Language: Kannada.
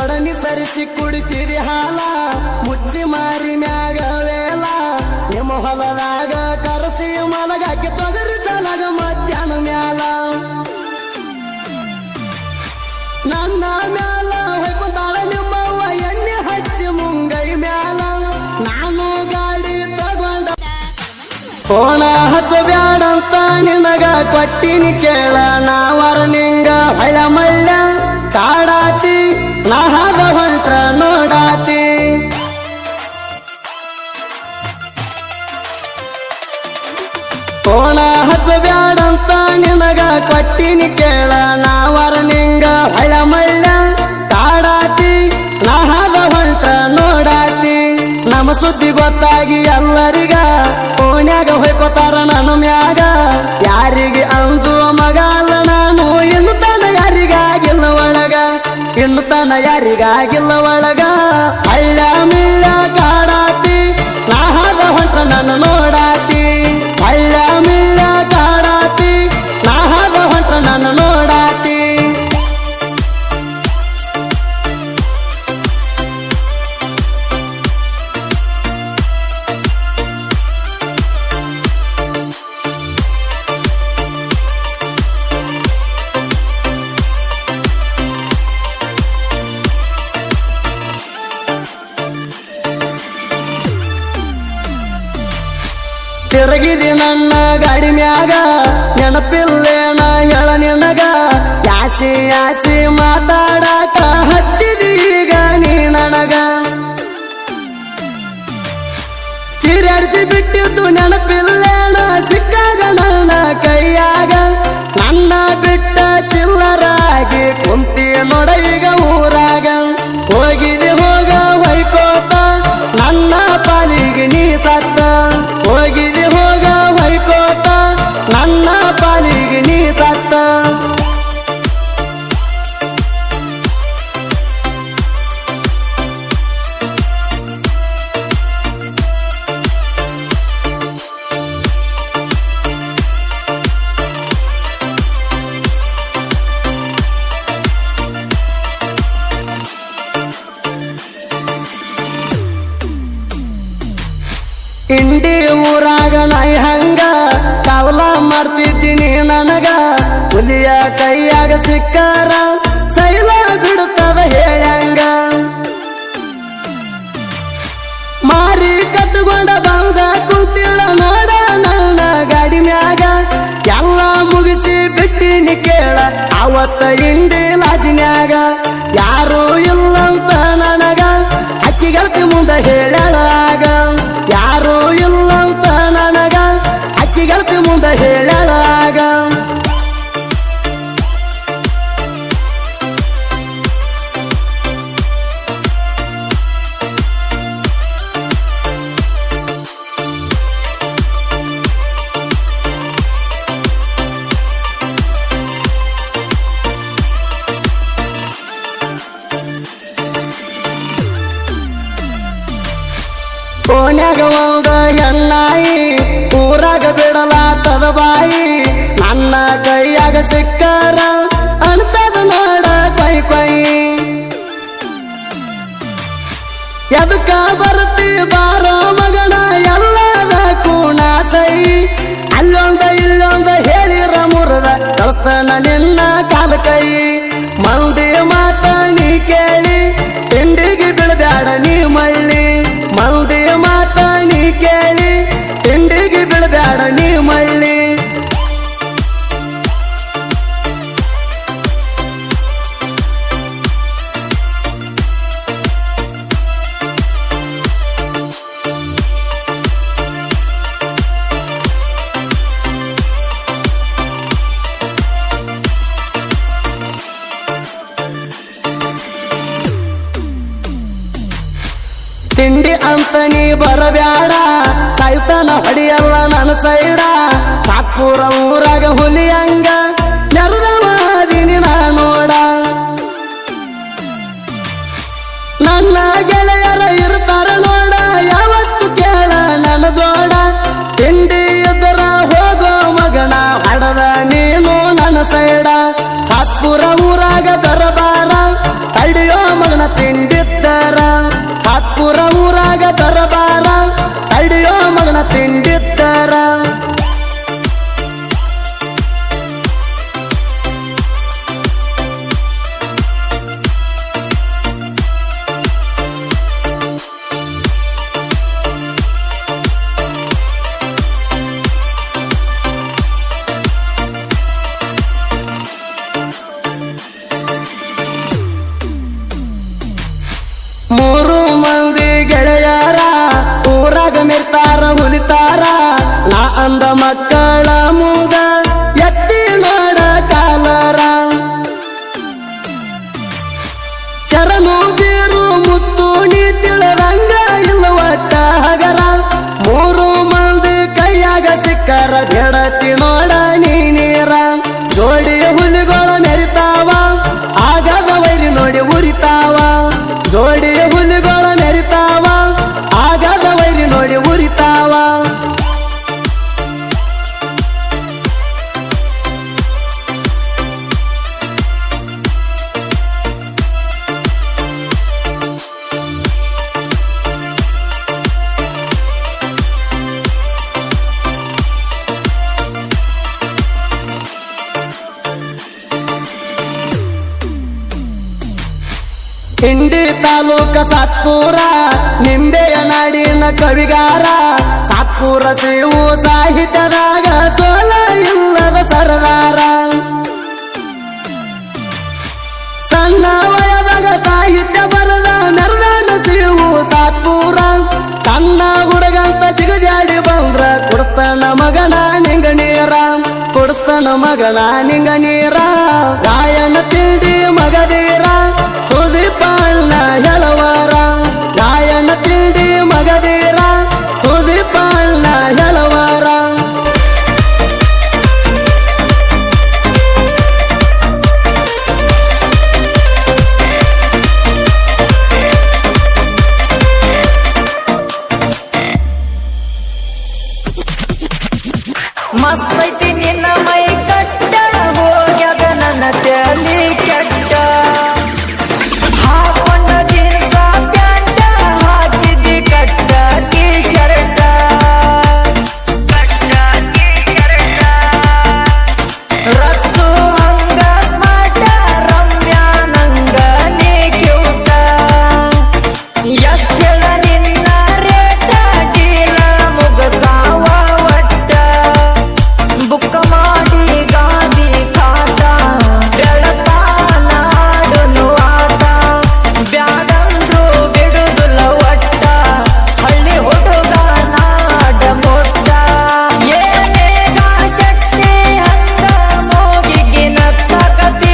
ಒಡನಿ ತರಿಸಿ ಕುಡಿಸಿರಿ ಹಾಲ, ಮುಚ್ಚಿ ಮಾರಿ ಮ್ಯಾಗ ವೇಲ. ನಿಮ್ಮ ಹೊಲದಾಗ ಕರೆಸಿ ಮಲಗಾಕಿ ತೊಗರಿ ತಲಗ ಮಧ್ಯಾಹ್ನ ಮ್ಯಾಲ. ನನ್ನ ಮ್ಯಾಲ ಹೊಯ್ಕೊಂತಾಳ ನಿಮ್ಮವ್ವ, ಎಣ್ಣೆ ಹಚ್ಚಿ ಮುಂಗೈ ಮ್ಯಾಲ. ನಾನು ಗಾಡಿ ತಗೊಂಡ ಫೋನ ಹಚ್ಚಬ್ಯಾಡಂತ ನಿನಗ ಕೊಟ್ಟಿನಿ ಕೇಳ ನಾವರ ನಿಂಗ ಹಳ ಮಳ್ಳ ಕಾಡಾತಿ ನಹದ ಹೊಂಟ್ರ ನೋಡಾತಿ. ಫೋನ ಹಚ್ಚಬ್ಯಾಡಂತ ನಿನಗ ಕೊಟ್ಟಿನಿ ಕೇಳ ನಾವರ ನಿಂಗ ಹಳ ಮಳ್ಳ ಕಾಡಾತಿ. ನಾ ಹೊಂಟ್ರ ನೋಡಾತಿ. ನಮ್ಮ ಸುದ್ದಿ ಗೊತ್ತಾಗಿ ಎಲ್ಲರಿಗ, ಕೋಣ್ಯಾಗ ಹೊಯ್ಕೋತಾರ ನನ್ನ ಮ್ಯಾಗ. ಯಾರಿಗೆ ಇನ್ನು ತನ ಯಾರಿಗಾಗಿಲ್ಲ ಒಳಗ? ತಿರುಗಿದಿ ನನ್ನ ಗಾಡಿ ಮ್ಯಾಗ. ನೆನಪಿಲ್ಲೇನ ಹೇಳ ನಿನಗ. ಯಾಸಿ ಯಾಸಿ ಮಾತಾಡಾಕ ಹತ್ತಿದೀಗ ನೀ ನನಗ. ಚಿರಡಿಸಿ ಬಿಟ್ಟಿದ್ದು ನೆನಪಿಲ್ಲೇನ ಸಿಕ್ಕಾಗ ನನ್ನ ಕೈಯಾಗ. ನನ್ನ ಬಿಟ್ಟ ಚಿಲ್ಲರಾಗಿ ಕುಂತಿ ನೋಡ ಈಗ ಊರಾಗ. ಇಂಡಿ ಊರಾಗ ನಾಯಿ ಹಂಗ, ಕಾವಲ ಮಾಡ್ತಿದ್ದೀನಿ ನನಗ. ಹುಲಿಯ ಕೈಯಾಗ ಸಿಕ್ಕಾರ, ಸೈಲ ಬಿಡುತ್ತವ ಹೇಳಂಗ ಮಾರಿ ಕತ್ತುಕೊಂಡ ಬಂದ ಕುಂತಿಳ ನೋಡ ನನ್ನ ಗಾಡಿ ಮ್ಯಾಗ. ಎಲ್ಲ ಮುಗಿಸಿ ಬಿಟ್ಟಿನಿ ಕೇಳ ಅವತ್ತ ಇಂಡಿ ಲಾಜಿನ್ಯಾಗ ಯಾರು ಇಲ್ಲಂತ ನನಗ ಅಕ್ಕಿಗಲ್ತಿ ಮುಂದೆ ಹೇಳಲಾಗ. the bottom. ನೀನು ಕೈಯಾಗ ಹಿಂಡಿ ತಾಲೂಕ ಸಾತ್ಪುರ ನಿಂಬೆಯ ನಾಡಿನ ಕವಿಗಾರ. ಸಾತ್ಪುರ ಸೇವು ಸಾಹಿತ್ಯದಾಗ ಸೋಲ ಇಲ್ಲದ ಸರದಾರ. ಸಣ್ಣ ವಯದಾಗ ಸಾಹಿತ್ಯ ಬರದ ನರದಾನ ಸೇವು ಸಾತ್ಪುರ. ಸಣ್ಣ ಹುಡುಗಂತ ಜಿಗಜಾಡಿ ಬಂದ್ರ ಕೊಡ್ತಾನ ಮಗನ ನಿಂಗ ನೀರ ಕೊಡ್ತಾನ ಮಗನ ನಿಂಗ ನೀರ ಗಾಯನ ತಿಂಡಿ ಮಗದೀರಾ.